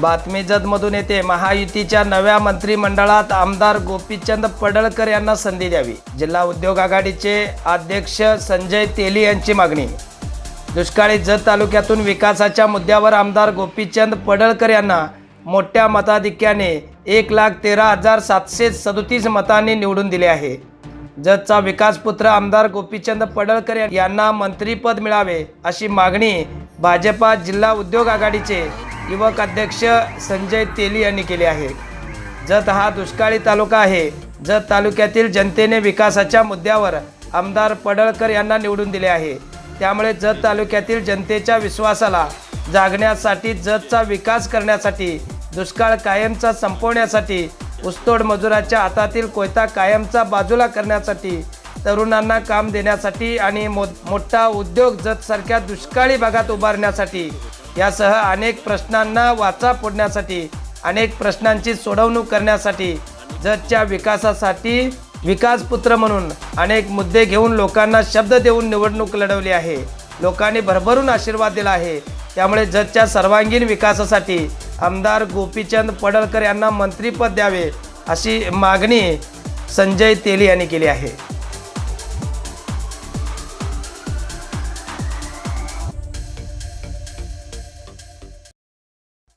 बातमी जतमधून येते. महायुतीच्या नव्या मंत्रिमंडळात आमदार गोपीचंद पडळकर यांना संधी द्यावी. जिल्हा उद्योग आघाडीचे अध्यक्ष संजय तेली यांची मागणी. दुष्काळी जत तालुक्यातून विकासाच्या मुद्द्यावर आमदार गोपीचंद पडळकर यांना मोठ्या मताधिक्याने एक लाख तेरा हजार सातशे सदोतीस मतांनी निवडून दिले आहे. जतचा विकासपुत्र आमदार गोपीचंद पडळकर यांना मंत्रीपद मिळावे अशी मागणी भाजपा जिल्हा उद्योग आघाडीचे युवक अध्यक्ष संजय तेली यांनी केले आहे. जत हा दुष्काळी तालुका आहे. जत तालुक्यातील जनतेने विकासाच्या मुद्द्यावर आमदार पडळकर यांना निवडून दिले आहे. त्यामुळे जत तालुक्यातील जनतेच्या विश्वासाला जागण्यासाठी जतचा विकास करण्यासाठी दुष्काळ कायमचा संपवण्यासाठी ऊसतोड मजुराच्या हातातील कोयता कायमचा बाजूला करण्यासाठी तरुणांना काम देण्यासाठी आणि मो मोठा उद्योग जतसारख्या दुष्काळी भागात उभारण्यासाठी यासह अनेक प्रश्नांना वाचा फोडण्यासाठी अनेक प्रश्नांची सोडवणूक करण्यासाठी जतच्या विकासासाठी विकासपुत्र म्हणून अनेक मुद्दे घेऊन लोकांना शब्द देऊन निवडणूक लढवली आहे. लोकांनी भरभरून आशीर्वाद दिला आहे. त्यामुळे जतच्या सर्वांगीण विकासासाठी आमदार गोपीचंद पडळकर यांना मंत्रीपद द्यावे अशी मागणी संजय तेली यांनी केली आहे.